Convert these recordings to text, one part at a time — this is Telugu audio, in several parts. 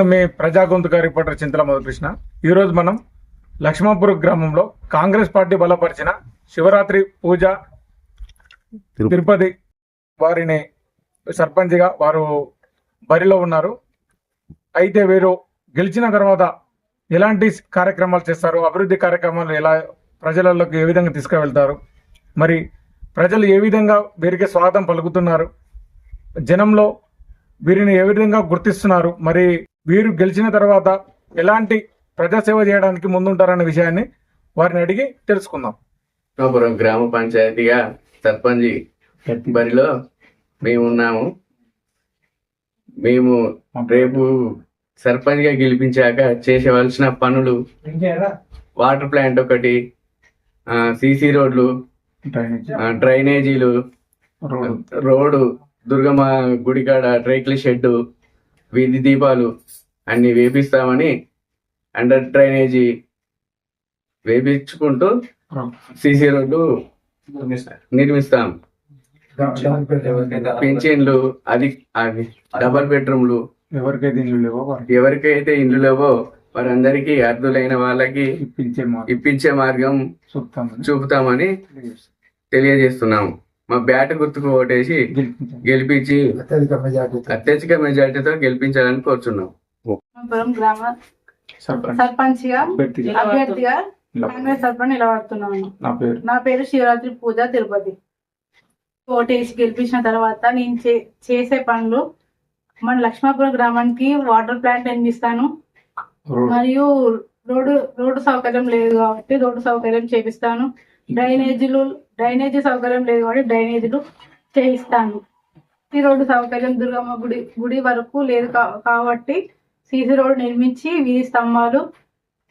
నేను మీ ప్రజా గొంతుక రిపోర్టర్ చింతల మధుకృష్ణ. ఈరోజు మనం లక్ష్మాపురం గ్రామంలో కాంగ్రెస్ పార్టీ బలపరిచిన శివరాత్రి పూజ తిరుపతి. వారిని సర్పంచ్గా వారు బరిలో ఉన్నారు. అయితే వీరు గెలిచిన తర్వాత ఎలాంటి కార్యక్రమాలు చేస్తారు? అభివృద్ధి కార్యక్రమాలు ఎలా ప్రజలలోకి ఏ విధంగా తీసుకువెళ్తారు? మరి ప్రజలు ఏ విధంగా వీరికి స్వాగతం పలుకుతున్నారు? జనంలో వీరిని ఏ విధంగా గుర్తిస్తున్నారు? మరి వీరు గెలిచిన తర్వాత ఎలాంటి ప్రజాసేవ చేయడానికి ముందుంటారనే విషయాన్ని వారిని అడిగి తెలుసుకుందాం. కృష్ణాపురం గ్రామ పంచాయతీగా సర్పంచ్ బరిలో మేము ఉన్నాము మేము రేపు సర్పంచ్గా గెలిపించాక చేసేవలసిన పనులు వాటర్ ప్లాంట్ ఒకటి సిసి రోడ్లు డ్రైనేజీలు రోడ్డు రోడ్డు దుర్గమ్మ గుడికాడ రేకుల షెడ్డు వీధి దీపాలు అన్ని వేపిస్తామని అండర్ డ్రైనేజీ వేపించుకుంటూ సిసి రోడ్డు నిర్మిస్తాం. పింఛన్లు అది అది డబల్ బెడ్రూమ్లు. ఎవరికైతే ఇల్లు లేవో వారికి ఎవరికైతే ఇండ్లు లేవో వారందరికీ అర్ధులైన వాళ్ళకి ఇప్పించే మార్గం. చూపుతామని తెలియజేస్తున్నాము మా బ్యాట్ గుర్తుకు ఓటేసి గెలిపించి అత్యధిక మెజార్టీతో గెలిపించాలని కోరుచున్నాం. సర్పంచ్. గా అభ్యర్థిగా. కాంగ్రెస్ తరఫున నిలబడుతున్నాను నా పేరు. నా పేరు శివరాత్రి పూజ తిరుపతి. ఓటేసి గెలిపించిన తర్వాత నేను చే- చేసే పనులు మన లక్ష్మాపురం గ్రామానికి వాటర్ ప్లాంట్ నిర్మిస్తాను మరియు రోడ్డు రోడ్డు సౌకర్యం లేదు కాబట్టి రోడ్డు సౌకర్యం చేపిస్తాను. డ్రైనేజీలు డ్రైనేజీ సౌకర్యం లేదు కాబట్టి డ్రైనేజీలు చేయిస్తాను. ఈ రోడ్డు సౌకర్యం దుర్గమ్మ గుడి గుడి వరకు లేదు కాబట్టి సీసీ రోడ్డు నిర్మించి వీధి స్తంభాలు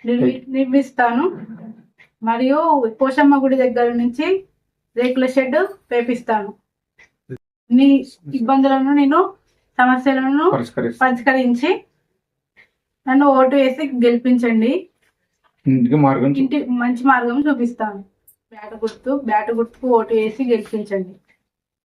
నిర్మి నిర్మిస్తాను. మరియు పోషమ్మ గుడి దగ్గర నుంచి రేకుల షెడ్ వేపిస్తాను. నీ ఇబ్బందులను నేను సమస్యలను పరిష్కరించి నన్ను ఓటు వేసి గెలిపించండి. ఇంటికి మార్గం ఇంటి మంచి మార్గం చూపిస్తాను. బ్యాట గుర్తు బ్యాట గుర్తుకు ఓటు వేసి గెలిపించండి.